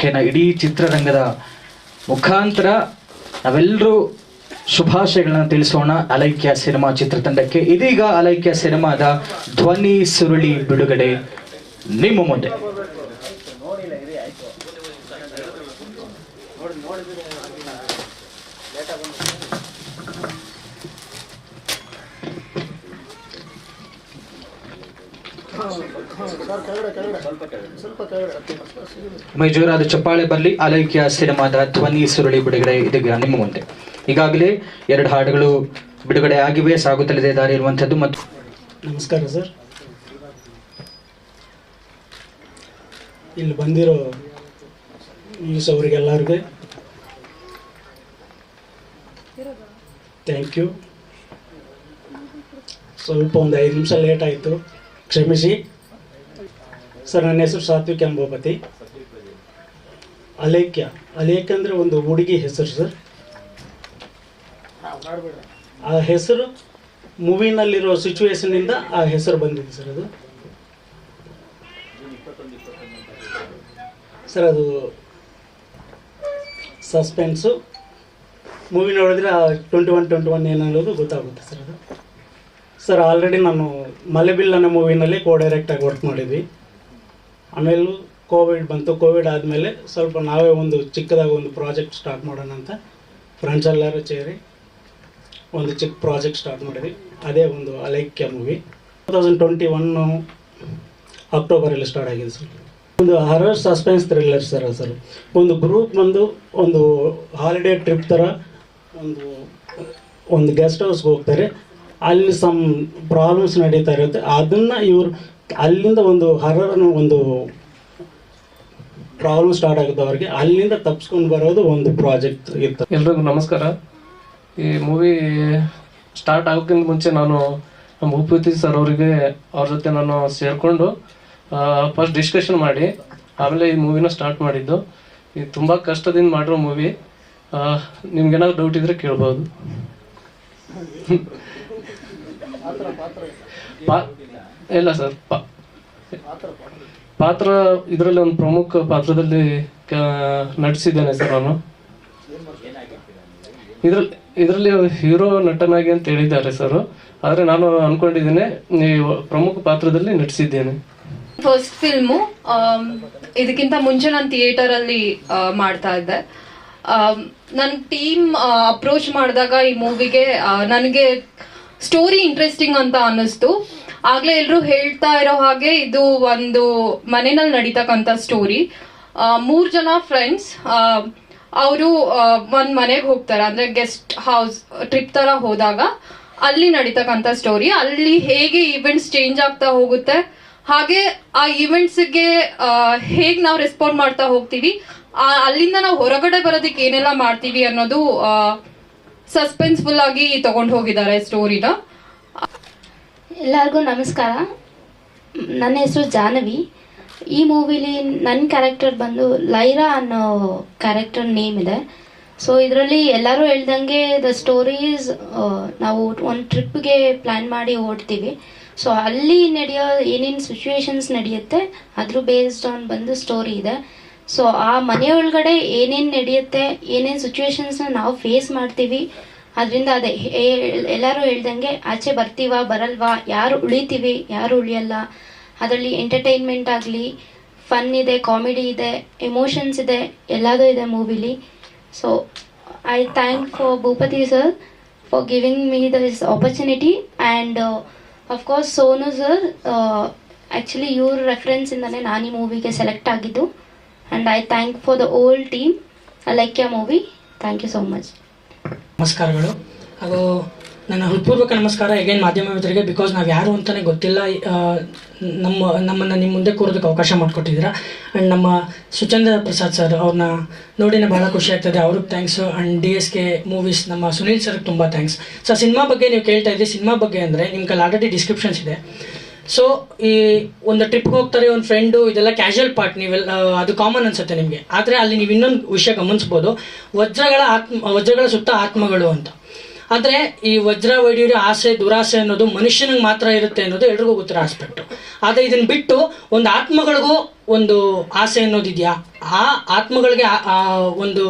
ಓಕೆನಾ ಇಡೀ ಚಿತ್ರರಂಗದ ಮುಖಾಂತರ ನಾವೆಲ್ಲರೂ ಶುಭಾಶಯಗಳನ್ನು ತಿಳಿಸೋಣ. ಅಲೈಕ್ಯ ಸಿನಿಮಾ ಚಿತ್ರತಂಡಕ್ಕೆ. ಇದೀಗ ಅಲೈಕ್ಯ ಸಿನಿಮಾದ ಧ್ವನಿ ಸುರುಳಿ ಬಿಡುಗಡೆ. ನಿಮ್ಮ ಮುಂದೆ. ಮೈಜೂರಾದ ಚಪ್ಪಾಳೆ ಬರಲಿ, ಅಲೈಕ್ಯ ಸಿನಿಮಾದ ಧ್ವನಿ ಸುರುಳಿ ಬಿಡುಗಡೆ ಇದೀಗ ನಿಮ್ಮ ಮುಂದೆ. ಈಗಾಗಲೇ ಎರಡು ಹಾಡುಗಳು ಬಿಡುಗಡೆ ಆಗಿವೆ, ಸಾಗುತ್ತಲಿದೆ ದಾರಿ ಇರುವಂಥದ್ದು ಮತ್ತು ನಮಸ್ಕಾರ ಸರ್. ಇಲ್ಲಿ ಬಂದಿರೋ ನ್ಯೂಸ್ ಅವರಿಗೆಲ್ಲರಿಗೂ ಥ್ಯಾಂಕ್ ಯು ಸ್ವಲ್ಪ ಒಂದು ಐದು ನಿಮಿಷ ಲೇಟ್ ಆಯಿತು. ಕ್ಷಮಿಸಿ. ಸರ್, ನನ್ನ ಹೆಸರು ಸಾತ್ವಿಕ್ ಎಂಬೋಪತಿ ಅಲೇಖ್ಯ. ಅಲೇಖ್ಯ ಅಂದರೆ ಒಂದು ಹುಡುಗಿ ಹೆಸರು, ಸರ್. ಆ ಹೆಸರು ಮೂವಿನಲ್ಲಿರೋ ಸಿಚುವೇಶನಿಂದ ಆ ಹೆಸರು ಬಂದಿದೆ, ಸರ್, ಅದು. ಸರ್, ಅದು ಸಸ್ಪೆನ್ಸು ಮೂವಿ ನೋಡಿದ್ರೆ ಟ್ವೆಂಟಿ ಒನ್ ಟ್ವೆಂಟಿ ಒನ್ ಏನನ್ನೋದು ಗೊತ್ತಾಗುತ್ತೆ, ಸರ್, ಅದು. ಸರ್ ಆಲ್ರೆಡಿ ನಾನು ಮಲೆಬಿಲ್ ಅನ್ನೋ ಮೂವಿನಲ್ಲಿ ಕೋ ಡೈರೆಕ್ಟಾಗಿ ವರ್ಕ್ ಮಾಡಿದ್ವಿ. ಆಮೇಲೂ ಕೋವಿಡ್ ಬಂತು. ಕೋವಿಡ್ ಆದಮೇಲೆ ಸ್ವಲ್ಪ ನಾವೇ ಒಂದು ಚಿಕ್ಕದಾಗಿ ಒಂದು ಪ್ರಾಜೆಕ್ಟ್ ಸ್ಟಾರ್ಟ್ ಮಾಡೋಣ ಅಂತ ಫ್ರೆಂಡ್ಸ್ ಎಲ್ಲರೂ ಸೇರಿ ಒಂದು ಚಿಕ್ಕ ಪ್ರಾಜೆಕ್ಟ್ ಸ್ಟಾರ್ಟ್ ಮಾಡಿದ್ವಿ. ಅದೇ ಒಂದು ಅಲೈಕ್ಯ movie two thousand twenty one ಅಕ್ಟೋಬರಲ್ಲಿ start ಆಗಿದೆ ಸರ್ ಒಂದು horror suspense thriller sir sir ಒಂದು ಗ್ರೂಪ್ ಬಂದು ಒಂದು ಹಾಲಿಡೇ ಟ್ರಿಪ್ ಥರ ಒಂದು ಒಂದು ಗೆಸ್ಟ್ ಹೌಸ್ಗೆ ಹೋಗ್ತಾರೆ. ಅಲ್ಲಿ ಸಮ್ ಪ್ರಾಬ್ಲಮ್ಸ್ ನಡೀತಾ ಇರುತ್ತೆ. ಅದನ್ನು ಇವರು ಅಲ್ಲಿಂದ ಒಂದು ಹರರ್ ಒಂದು ಪ್ರಾಬ್ಲಮ್ ಸ್ಟಾರ್ಟ್ ಆಗುತ್ತೆ ಅವ್ರಿಗೆ. ಅಲ್ಲಿಂದ ತಪ್ಪಿಸ್ಕೊಂಡು ಬರೋದು ಒಂದು ಪ್ರಾಜೆಕ್ಟ್ ಇತ್ತು. ಎಲ್ರಿಗೂ ನಮಸ್ಕಾರ. ಈ ಮೂವಿ ಸ್ಟಾರ್ಟ್ ಆಗೋಕ್ಕಿಂತ ಮುಂಚೆ ನಾನು ನಮ್ಮ ಭೂಪತಿ ಸರ್ ಅವರಿಗೆ ಅವ್ರ ಜೊತೆ ನಾನು ಸೇರಿಕೊಂಡು ಫಸ್ಟ್ ಡಿಸ್ಕಷನ್ ಮಾಡಿ ಆಮೇಲೆ ಈ ಮೂವಿನ ಸ್ಟಾರ್ಟ್ ಮಾಡಿದ್ದು. ಇದು ತುಂಬ ಕಷ್ಟದಿಂದ ಮಾಡಿರೋ ಮೂವಿ ನಿಮ್ಗೇನಾದ್ರು ಡೌಟ್ ಇದ್ರೆ ಕೇಳ್ಬೋದು. ಇಲ್ಲ ಸರ್ ಪಾತ್ರ ಇದರಲ್ಲಿ ಒಂದು ಪ್ರಮುಖ ಪಾತ್ರದಲ್ಲಿ ನಟಿಸಿದ್ದೇನೆ ಸರ್ ನಾನು. ಇದ್ರಲ್ಲಿ, ಇದರಲ್ಲಿ ಹೀರೋ ನಟನಾಗಿ ಅಂತ ಹೇಳಿದ್ದಾರೆ ಸರ್. ಆದರೆ ನಾನು ಅನ್ಕೊಂಡಿದ್ದೇನೆ ಪ್ರಮುಖ ಪಾತ್ರದಲ್ಲಿ ನಟಿಸಿದ್ದೇನೆ. ಫಸ್ಟ್ ಫಿಲ್ಮು ಇದಕ್ಕಿಂತ ಮುಂಚೆ ನಾನು ಥಿಯೇಟರ್ ಅಲ್ಲಿ ಮಾಡ್ತಾ ಇದ್ದೆ. ನನ್ನ ಟೀಮ್ ಅಪ್ರೋಚ್ ಮಾಡಿದಾಗ ಈ ಮೂವಿಗೆ ನನಗೆ ಸ್ಟೋರಿ ಇಂಟ್ರೆಸ್ಟಿಂಗ್ ಅಂತ ಅನ್ನಿಸ್ತು. ಆಗ್ಲೇ ಎಲ್ರು ಹೇಳ್ತಾ ಇರೋ ಹಾಗೆ ಇದು ಒಂದು ಮನೆಯಲ್ಲಿ ನಡೀತಕ್ಕಂತ ಸ್ಟೋರಿ ಮೂರ್ ಜನ ಫ್ರೆಂಡ್ಸ್ ಅವರು ಒಂದ್ ಮನೆಗೆ ಹೋಗ್ತಾರೆ. ಅಂದ್ರೆ ಗೆಸ್ಟ್ ಹೌಸ್ ಟ್ರಿಪ್ ತರ ಹೋದಾಗ ಅಲ್ಲಿ ನಡೀತಕ್ಕಂಥ ಸ್ಟೋರಿ ಅಲ್ಲಿ ಹೇಗೆ ಈವೆಂಟ್ಸ್ ಚೇಂಜ್ ಆಗ್ತಾ ಹೋಗುತ್ತೆ, ಹಾಗೆ ಆ ಈವೆಂಟ್ಸ್ಗೆ ಹೇಗೆ ನಾವು ರೆಸ್ಪಾಂಡ್ ಮಾಡ್ತಾ ಹೋಗ್ತೀವಿ ಅಲ್ಲಿಂದ ನಾವು ಹೊರಗಡೆ ಬರೋದಕ್ಕೆ ಏನೆಲ್ಲ ಮಾಡ್ತೀವಿ ಅನ್ನೋದು ಸಸ್ಪೆನ್ಸ್ಫುಲ್ ಆಗಿ ತಗೊಂಡು ಹೋಗಿದ್ದಾರೆ ಸ್ಟೋರಿನ ಎಲ್ಲರಿಗೂ ನಮಸ್ಕಾರ. ನನ್ನ ಹೆಸರು ಜಾಹ್ನವಿ. ಈ ಮೂವಿಲಿ ನನ್ನ ಕ್ಯಾರೆಕ್ಟರ್ ಬಂದು ಲೈರಾ ಅನ್ನೋ ಕ್ಯಾರೆಕ್ಟರ್ ನೇಮ್ ಇದೆ. ಸೊ ಇದರಲ್ಲಿ ಎಲ್ಲರೂ ಹೇಳ್ದಂಗೆ ದ ಸ್ಟೋರೀಸ್ ನಾವು ಒಂದು ಟ್ರಿಪ್ಗೆ ಪ್ಲ್ಯಾನ್ ಮಾಡಿ ಓಡ್ತೀವಿ. ಸೊ ಅಲ್ಲಿ ನಡೆಯೋ ಏನೇನು ಸಿಚುವೇಶನ್ಸ್ ನಡೆಯುತ್ತೆ, ಅದ್ರ ಬೇಸ್ಡ್ ಆನ್ ಬಂದು ಸ್ಟೋರಿ ಇದೆ. ಸೊ ಆ ಮನೆಯೊಳಗಡೆ ಏನೇನು ನಡೆಯುತ್ತೆ, ಏನೇನು ಸಿಚುವೇಶನ್ಸ್ನ ನಾವು ಫೇಸ್ ಮಾಡ್ತೀವಿ ಅದರಿಂದ ಅದೇ ಎಲ್ಲರೂ ಹೇಳ್ದಂಗೆ ಆಚೆ ಬರ್ತೀವಾ, ಬರಲ್ವಾ, ಯಾರು ಉಳಿತೀವಿ, ಯಾರು ಉಳಿಯಲ್ಲ. ಅದರಲ್ಲಿ ಎಂಟರ್ಟೈನ್ಮೆಂಟ್ ಆಗಲಿ ಫನ್ ಇದೆ ಕಾಮಿಡಿ ಇದೆ ಎಮೋಷನ್ಸ್ ಇದೆ, ಎಲ್ಲದೂ ಇದೆ ಮೂವಿಲಿ so I thank for Bhupathi sir for giving me this opportunity and of course Sonu sir actually ಇವ್ರ ರೆಫರೆನ್ಸಿಂದಲೇ ನಾನು ಈ ಮೂವಿಗೆ ಸೆಲೆಕ್ಟ್ ಆಗಿದ್ದು. And I thank for the old team like a movie thank you so much ನಮಸ್ಕಾರಗಳು. ಹಾಗೂ ನನ್ನ ಹೃತ್ಪೂರ್ವಕ ನಮಸ್ಕಾರ ಎಗೇನ್ ಮಾಧ್ಯಮ ಮಿತ್ರರಿಗೆ ಬಿಕಾಸ್ ನಾವು ಯಾರು ಅಂತಲೇ ಗೊತ್ತಿಲ್ಲ ನಮ್ಮ, ನಮ್ಮನ್ನು ನಿಮ್ಮ ಮುಂದೆ ಕೂರೋದಕ್ಕೆ ಅವಕಾಶ ಮಾಡಿಕೊಟ್ಟಿದ್ದೀರ. ಆ್ಯಂಡ್ ನಮ್ಮ ಸುಚಂದ್ರ ಪ್ರಸಾದ್ ಸರ್ ಅವ್ರನ್ನ ನೋಡಿನ ಭಾಳ ಖುಷಿ ಆಗ್ತದೆ. ಅವ್ರಿಗೆ thanks and D S K movies ನಮ್ಮ ಸುನೀಲ್ ಸರ್ಗೆ ತುಂಬ ಥ್ಯಾಂಕ್ಸ್ ಸರ್ ಸಿನಿಮಾ ಬಗ್ಗೆ ನೀವು ಕೇಳ್ತಾ ಇದ್ದೀರಿ. ಸಿನಿಮಾ ಬಗ್ಗೆ ಅಂದರೆ ನಿಮ್ಗೆ ಆಲ್ರೆಡಿ ಡಿಸ್ಕ್ರಿಪ್ಷನ್ಸ್ ಇದೆ. ಸೊ ಈ ಒಂದು ಟ್ರಿಪ್ಗೆ ಹೋಗ್ತಾರೆ ಒಂದು ಫ್ರೆಂಡು ಇದೆಲ್ಲ ಕ್ಯಾಶುವಲ್ ಪಾರ್ಟ್ ನೀವೆಲ್ಲ ಅದು ಕಾಮನ್ ಅನ್ಸುತ್ತೆ ನಿಮಗೆ. ಆದರೆ ಅಲ್ಲಿ ನೀವು ಇನ್ನೊಂದು ವಿಷಯ ಗಮನಿಸ್ಬೋದು. ವಜ್ರಗಳ ಆತ್ಮ, ವಜ್ರಗಳ ಸುತ್ತ ಆತ್ಮಗಳು ಅಂತ. ಆದರೆ ಈ ವಜ್ರ ವೈಡ್ಯೂರ್ಯ ಆಸೆ, ದುರಾಸೆ ಅನ್ನೋದು ಮನುಷ್ಯನಿಗೆ ಮಾತ್ರ ಇರುತ್ತೆ ಅನ್ನೋದು ಎಲ್ರಿಗೂ ಗೊತ್ತಿರೋ ಆಸ್ಪೆಕ್ಟು ಆದರೆ ಇದನ್ನು ಬಿಟ್ಟು ಒಂದು ಆತ್ಮಗಳಿಗೂ ಒಂದು ಆಸೆ ಅನ್ನೋದಿದೆಯಾ ಆ ಆತ್ಮಗಳಿಗೆ ಒಂದು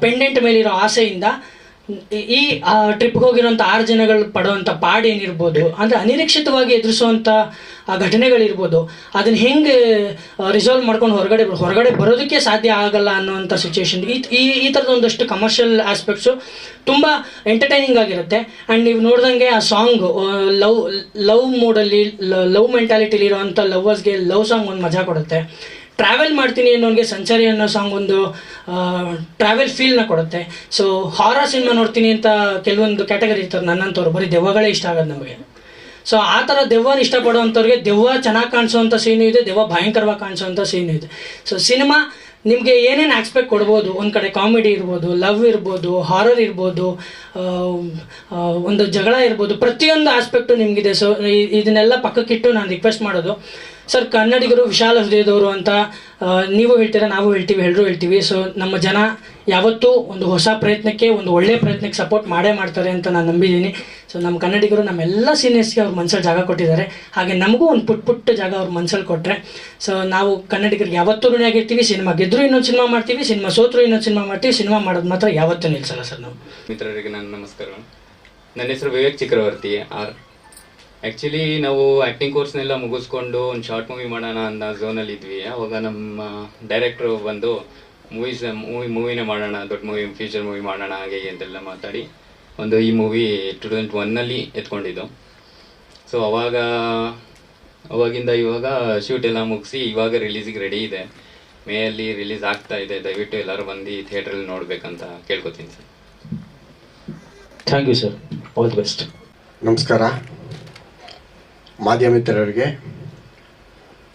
ಪೆಂಡೆಂಟ್ ಮೇಲಿರೋ ಆಸೆಯಿಂದ ಈ ಟ್ರಿಪ್ಗೆ ಹೋಗಿರೋಂಥ ಆರು ಜನಗಳು ಪಡುವಂಥ ಪಾಡ್ ಏನಿರ್ಬೋದು, ಅಂದರೆ ಅನಿರೀಕ್ಷಿತವಾಗಿ ಎದುರಿಸುವಂಥ ಘಟನೆಗಳಿರ್ಬೋದು, ಅದನ್ನ ಹೆಂಗೆ ರಿಸಾಲ್ವ್ ಮಾಡ್ಕೊಂಡು ಹೊರಗಡೆ ಹೊರಗಡೆ ಬರೋದಕ್ಕೆ ಸಾಧ್ಯ ಆಗಲ್ಲ ಅನ್ನೋವಂಥ ಸಿಚುವೇಶನ್ ಈ ಈ ಥರದ ಒಂದಷ್ಟು ಕಮರ್ಷಿಯಲ್ ಆಸ್ಪೆಕ್ಟ್ಸು ತುಂಬ ಎಂಟರ್ಟೈನಿಂಗ್ ಆಗಿರುತ್ತೆ. ಆ್ಯಂಡ್ ನೀವು ನೋಡ್ದಂಗೆ ಆ ಸಾಂಗ್ ಲವ್ ಲವ್ ಮೂಡಲ್ಲಿ ಲವ್ ಮೆಂಟಾಲಿಟಿಲಿ ಇರುವಂಥ ಲವರ್ಸ್ಗೆ ಲವ್ ಸಾಂಗ್ ಒಂದು ಮಜಾ ಕೊಡುತ್ತೆ. ಟ್ರಾವೆಲ್ ಮಾಡ್ತೀನಿ ಅನ್ನೋನಿಗೆ ಸಂಚಾರಿ ಅನ್ನೋ ಸಾಂಗ್ ಒಂದು ಟ್ರಾವೆಲ್ ಫೀಲ್ನ ಕೊಡುತ್ತೆ. ಸೊ ಹಾರರ್ ಸಿನಿಮಾ ನೋಡ್ತೀನಿ ಅಂತ ಕೆಲವೊಂದು ಕ್ಯಾಟಗರಿ ಇರ್ತಾರೆ ನನ್ನಂಥವ್ರು ಬರೀ ದೆವ್ವಗಳೇ ಇಷ್ಟ ಆಗೋದು ನಮಗೆ. ಸೊ ಆ ಥರ ದೆವ್ವನ ಇಷ್ಟಪಡುವಂಥವ್ರಿಗೆ ದೆವ್ವ ಚೆನ್ನಾಗಿ ಕಾಣಿಸೋವಂಥ ಸೀನು ಇದೆ, ದೆವ್ವ ಭಯಂಕರವಾಗಿ ಕಾಣಿಸುವಂಥ ಸೀನು ಇದೆ. ಸೊ ಸಿನಿಮಾ ನಿಮಗೆ ಏನೇನು ಆಕ್ಸ್ಪೆಕ್ಟ್ ಕೊಡ್ಬೋದು? ಒಂದು ಕಡೆ ಕಾಮಿಡಿ ಇರ್ಬೋದು ಲವ್ ಇರ್ಬೋದು ಹಾರರ್ ಇರ್ಬೋದು ಒಂದು ಜಗಳ ಇರ್ಬೋದು, ಪ್ರತಿಯೊಂದು ಆಸ್ಪೆಕ್ಟು ನಿಮಗಿದೆ. ಸೊ ಇದನ್ನೆಲ್ಲ ಪಕ್ಕಕ್ಕಿಟ್ಟು ನಾನು ರಿಕ್ವೆಸ್ಟ್ ಮಾಡೋದು. ಸರ್, ಕನ್ನಡಿಗರು ವಿಶಾಲ ಹೃದಯದವರು ಅಂತ ನೀವು ಹೇಳ್ತೀರಾ, ನಾವು ಹೇಳ್ತೀವಿ ಎಲ್ಲರೂ ಹೇಳ್ತೀವಿ. ಸೊ ನಮ್ಮ ಜನ ಯಾವತ್ತೂ ಒಂದು ಹೊಸ ಪ್ರಯತ್ನಕ್ಕೆ, ಒಂದು ಒಳ್ಳೆಯ ಪ್ರಯತ್ನಕ್ಕೆ ಸಪೋರ್ಟ್ ಮಾಡೇ ಮಾಡ್ತಾರೆ ಅಂತ ನಾನು ನಂಬಿದ್ದೀನಿ. ಸೊ ನಮ್ಮ ಕನ್ನಡಿಗರು, ನಮ್ಮೆಲ್ಲ ಸೀನಿಯರ್ಸ್ಗೆ ಅವ್ರ ಮನ್ಸಲ್ಲಿ ಜಾಗ ಕೊಟ್ಟಿದ್ದಾರೆ. ಹಾಗೆ ನಮಗೂ ಒಂದು ಪುಟ್ ಪುಟ್ಟ ಜಾಗ ಅವ್ರ ಮನ್ಸಲ್ಲಿ ಕೊಟ್ಟರೆ ಸೊ ನಾವು ಕನ್ನಡಿಗರಿಗೆ ಯಾವತ್ತೂ ಋಣಿಯಾಗಿರ್ತೀವಿ ಸಿನಿಮಾ ಗೆದ್ದರೂ ಇನ್ನೊಂದು ಸಿನಿಮಾ ಮಾಡ್ತೀವಿ, ಸಿನಿಮಾ ಸೋತ್ರು ಇನ್ನೊಂದು ಸಿನಿಮಾ ಮಾಡ್ತೀವಿ, ಸಿನಿಮಾ ಮಾಡೋದು ಮಾತ್ರ ಯಾವತ್ತೂ ನಿಲ್ಸಲ್ಲ ಸರ್ ನಾವು. ಮಿತ್ರರಿಗೆ ನಾನು ನಮಸ್ಕಾರ ನನ್ನ ಹೆಸರು ವಿವೇಕ್ ಚಕ್ರವರ್ತಿ, ಆರ್. ಆ್ಯಕ್ಚುಲಿ ನಾವು ಆ್ಯಕ್ಟಿಂಗ್ ಕೋರ್ಸ್ನೆಲ್ಲ ಮುಗಿಸ್ಕೊಂಡು ಒಂದು ಶಾರ್ಟ್ ಮೂವಿ ಮಾಡೋಣ ಅನ್ನೋ ಝೋನಲ್ಲಿ ಇದ್ವಿ. ಅವಾಗ ನಮ್ಮ ಡೈರೆಕ್ಟ್ರು ಬಂದು ಮೂವೀಸ್ ಮೂವಿ ಮೂವಿನೇ ಮಾಡೋಣ ದೊಡ್ಡ ಮೂವಿ ಫ್ಯೂಚರ್ ಮೂವಿ ಮಾಡೋಣ ಹಾಗೆ ಹೀಗೆ ಅಂತೆಲ್ಲ ಮಾತಾಡಿ ಒಂದು ಈ ಮೂವಿ ಟು ತೌಸಂಡ್ ಒನ್ನಲ್ಲಿ ಎತ್ಕೊಂಡಿದ್ದು. ಸೊ ಅವಾಗ ಅವಾಗಿಂದ ಇವಾಗ ಶೂಟ್ ಎಲ್ಲ ಮುಗಿಸಿ ಇವಾಗ ರಿಲೀಸಿಗೆ ರೆಡಿ ಇದೆ. ಮೇಯಲ್ಲಿ ರಿಲೀಸ್ ಆಗ್ತಾ ಇದೆ. ದಯವಿಟ್ಟು ಎಲ್ಲರೂ ಬಂದು ಥಿಯೇಟ್ರಲ್ಲಿ ನೋಡಬೇಕಂತ ಕೇಳ್ಕೊತೀನಿ sir. Thank you sir all the best ನಮಸ್ಕಾರ. ಮಾಧ್ಯಮ ಮಿತ್ರರಿಗೆ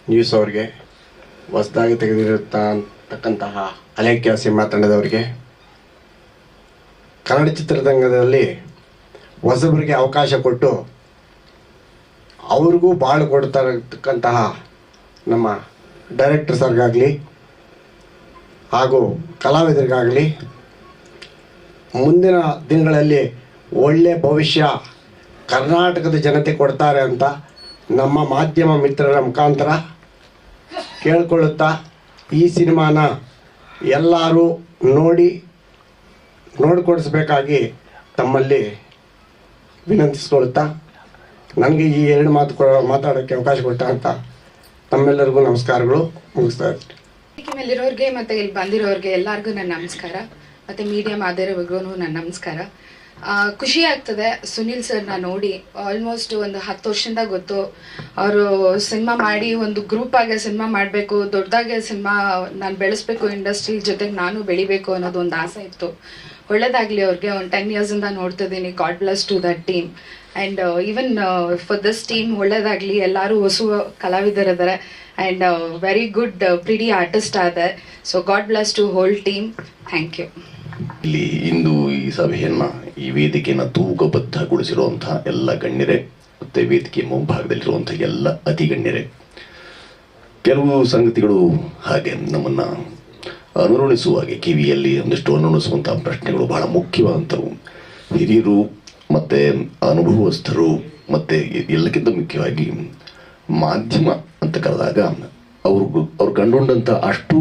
ನ್ಯೂಸ್ ಅವ್ರಿಗೆ, ಹೊಸದಾಗಿ ತೆಗೆದಿರುತ್ತಕ್ಕಂತಹ ಅಲೇಖ್ಯ ಸಿನಿಮಾ ತಂಡದವರಿಗೆ ಕನ್ನಡ ಚಿತ್ರರಂಗದಲ್ಲಿ ಹೊಸಬರಿಗೆ ಅವಕಾಶ ಕೊಟ್ಟು ಅವ್ರಿಗೂ ಬಾಳು ಕೊಡ್ತಾ ನಮ್ಮ ಡೈರೆಕ್ಟರ್ ಸರ್ಗಾಗಲಿ ಹಾಗೂ ಕಲಾವಿದರಿಗಾಗಲಿ ಮುಂದಿನ ದಿನಗಳಲ್ಲಿ ಒಳ್ಳೆಯ ಭವಿಷ್ಯ ಕರ್ನಾಟಕದ ಜನತೆ ಕೊಡ್ತಾರೆ ಅಂತ ನಮ್ಮ ಮಾಧ್ಯಮ ಮಿತ್ರರ ಮುಖಾಂತರ ಕೇಳ್ಕೊಳ್ಳುತ್ತಾ ಈ ಸಿನಿಮಾನ ಎಲ್ಲರೂ ನೋಡಿ, ನೋಡಿಕೊಡಿಸ್ಬೇಕಾಗಿ ತಮ್ಮಲ್ಲಿ ವಿನಂತಿಸ್ಕೊಳ್ತಾ ನನಗೆ ಈ ಎರಡು ಮಾತು ಮಾತಾಡೋಕ್ಕೆ ಅವಕಾಶ ಕೊಟ್ಟ ಅಂತ ತಮ್ಮೆಲ್ಲರಿಗೂ ನಮಸ್ಕಾರಗಳು. ಮುಗಿಸ್ತಾ ಇರ್ತೀನಿ. ಮೇಲಿರೋರ್ಗೆ ಮತ್ತೆ ಇಲ್ಲಿ ಬಂದಿರೋರಿಗೆ ಎಲ್ಲರಿಗೂ ನನ್ನ ನಮಸ್ಕಾರ. ಮತ್ತೆ ಮೀಡಿಯಾ ಮಾಧ್ಯಮಗಳಿಗೂ ನನ್ನ ನಮಸ್ಕಾರ. ಖುಷಿ ಆಗ್ತದೆ ಸುನಿಲ್ ಸರ್ನ ನೋಡಿ. ಆಲ್ಮೋಸ್ಟ್ ಒಂದು ಹತ್ತು ವರ್ಷದಿಂದ ಗೊತ್ತು. ಅವರು ಸಿನಿಮಾ ಮಾಡಿ ಒಂದು ಗ್ರೂಪ್ ಆಗಿ ಸಿನಿಮಾ ಮಾಡಬೇಕು ದೊಡ್ಡದಾಗೆ ಸಿನಿಮಾ ನಾನು ಬೆಳೆಸ್ಬೇಕು ಇಂಡಸ್ಟ್ರಿ ಜೊತೆಗೆ ನಾನು ಬೆಳಿಬೇಕು ಅನ್ನೋದು ಒಂದು ಆಸೆ ಇತ್ತು. ಒಳ್ಳೇದಾಗಲಿ ಅವ್ರಿಗೆ ಒಂದು ಟೆನ್ ಇಯರ್ಸಿಂದ ನೋಡ್ತಿದ್ದೀನಿ God bless to that team and even for this team ಒಳ್ಳೇದಾಗಲಿ, ಎಲ್ಲರೂ ಹೊಸ ಕಲಾವಿದರಿದ್ದಾರೆ and very good pretty artist ಆದ. So God bless to whole team thank you ಇಲ್ಲಿ ಇಂದು ಈ ಸಭೆಯನ್ನು ಈ ವೇದಿಕೆಯನ್ನು ತೂಕಬದ್ಧಗೊಳಿಸಿರುವಂತಹ ಎಲ್ಲ ಗಣ್ಯರೇ, ಮತ್ತೆ ವೇದಿಕೆ ಮುಂಭಾಗದಲ್ಲಿರುವಂಥ ಎಲ್ಲ ಅತಿ ಗಣ್ಯರೇ ಕೆಲವು ಸಂಗತಿಗಳು ಹಾಗೆ ನಮ್ಮನ್ನ ಅನುರುಣಿಸುವ ಹಾಗೆ ಕಿವಿಯಲ್ಲಿ ಒಂದಿಷ್ಟು ಅನುರುಣಿಸುವಂತಹ ಪ್ರಶ್ನೆಗಳು ಬಹಳ ಮುಖ್ಯವಾದಂಥವು. ಹಿರಿಯರು, ಮತ್ತೆ ಅನುಭವಸ್ಥರು, ಮತ್ತೆ ಎಲ್ಲಕ್ಕಿಂತ ಮುಖ್ಯವಾಗಿ ಮಾಧ್ಯಮ ಅಂತ ಕರೆದಾಗ ಅವ್ರಿಗೂ ಅವ್ರು ಕಂಡುಕೊಂಡಂಥ ಅಷ್ಟು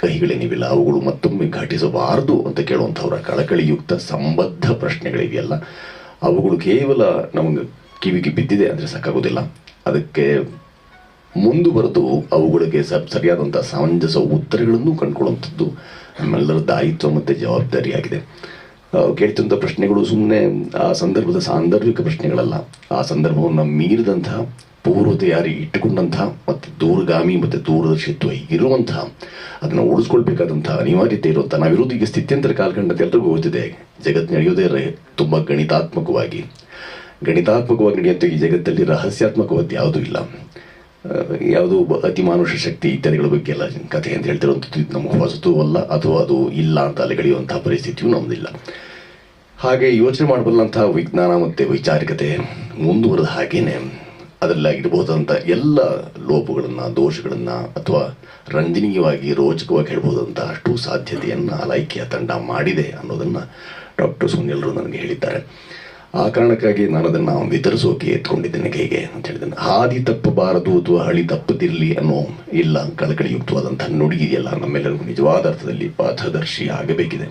ಕಹಿಗಳೇನಿವಿಲ್ಲ ಅವುಗಳು ಮತ್ತೊಮ್ಮೆ ಘಟಿಸಬಾರದು ಅಂತ ಕೇಳುವಂಥವರ ಕಳಕಳಿಯುಕ್ತ ಸಂಬದ್ಧ ಪ್ರಶ್ನೆಗಳಿವೆಯಲ್ಲ. ಅವುಗಳು ಕೇವಲ ನಮಗೆ ಕಿವಿಗೆ ಬಿದ್ದಿದೆ ಅಂದರೆ ಸಾಕಾಗೋದಿಲ್ಲ. ಅದಕ್ಕೆ ಮುಂದುವರೆದು ಅವುಗಳಿಗೆ ಸ- ಸರಿಯಾದಂಥ ಸಮಂಜಸ ಉತ್ತರಗಳನ್ನು ಕಂಡುಕೊಳ್ಳುವಂಥದ್ದು ನಮ್ಮೆಲ್ಲರ ದಾಯಿತ್ವ ಮತ್ತು ಜವಾಬ್ದಾರಿಯಾಗಿದೆ. ಕೇಳ್ತಿರುವಂಥ ಪ್ರಶ್ನೆಗಳು ಸುಮ್ಮನೆ ಆ ಸಂದರ್ಭದ ಸಾಂದರ್ಭಿಕ ಪ್ರಶ್ನೆಗಳಲ್ಲ. ಆ ಸಂದರ್ಭವನ್ನು ಮೀರಿದಂತಹ ಪೂರ್ವ ತಯಾರಿ ಇಟ್ಟುಕೊಂಡಂತಹ ಮತ್ತು ದೂರಗಾಮಿ ಮತ್ತು ದೂರದರ್ಶಿತ್ವ ಇರುವಂತಹ ಅದನ್ನು ಉಳಿಸ್ಕೊಳ್ಬೇಕಾದಂತಹ ಅನಿವಾರ್ಯತೆ ಇರುವಂತಹ ನಾವಿರೋದು ಈಗ ಸ್ಥಿತ್ಯಂತರ ಕಾಲಖಂಡದ ಎಲ್ರಿಗೂ ಗೊತ್ತಿದೆ ಜಗತ್ತು ನಡೆಯೋದೇ ತುಂಬ ಗಣಿತಾತ್ಮಕವಾಗಿ. ಗಣಿತಾತ್ಮಕವಾಗಿ ನಡೆಯುತ್ತೆ ಈ ಜಗತ್ತಲ್ಲಿ ರಹಸ್ಯಾತ್ಮಕವಾದ ಯಾವುದೂ ಇಲ್ಲ. ಯಾವುದು ಅತಿಮಾನುಷ ಶಕ್ತಿ ಇತ್ಯಾದಿಗಳ ಬಗ್ಗೆ ಎಲ್ಲ ಕಥೆ ಅಂತ ಹೇಳ್ತಿರುವಂಥದ್ದು ನಮಗೆ ಹೊಸತು ಅಲ್ಲ, ಅಥವಾ ಅದು ಇಲ್ಲ ಅಂತ ಅಲೆಗಳೆಯುವಂತಹ ಪರಿಸ್ಥಿತಿಯೂ ನಮ್ಮದಿಲ್ಲ ಹಾಗೆ ಯೋಚನೆ ಮಾಡಬಲ್ಲಂತಹ ವಿಜ್ಞಾನ ಮತ್ತು ವೈಚಾರಿಕತೆ ಮುಂದುವರೆದ ಹಾಗೇನೆ ಅದರಲ್ಲಾಗಿರ್ಬೋದಂಥ ಎಲ್ಲ ಲೋಪಗಳನ್ನು, ದೋಷಗಳನ್ನು ಅಥವಾ ರಂಜನೀಯವಾಗಿ, ರೋಚಕವಾಗಿ ಹೇಳ್ಬೋದಂಥ ಅಷ್ಟು ಸಾಧ್ಯತೆಯನ್ನು ಅಲೈಕೆಯ ತಂಡ ಮಾಡಿದೆ ಅನ್ನೋದನ್ನು ಡಾಕ್ಟರ್ ಸುನಿಲ್ರು ನನಗೆ ಹೇಳಿದ್ದಾರೆ. ಆ ಕಾರಣಕ್ಕಾಗಿ ನಾನು ಅದನ್ನ ವಿತರಿಸೋಕೆ ಎತ್ಕೊಂಡಿದ್ದೇನೆ ಕೈಗೆ ಅಂತ ಹೇಳಿದ್ದೇನೆ. ಹಾದಿ ತಪ್ಪಬಾರದು ಅಥವಾ ಹಳಿ ತಪ್ಪದಿರಲಿ ಅನ್ನೋ ಇಲ್ಲ, ಕಳಕಳಿಯುಕ್ತವಾದಂತಹ ನುಡಿ ಇದೆಯಲ್ಲ, ನಮ್ಮೆಲ್ಲರಿಗೂ ನಿಜವಾದ ಅರ್ಥದಲ್ಲಿ ಪಥದರ್ಶಿ ಆಗಬೇಕಿದೆ.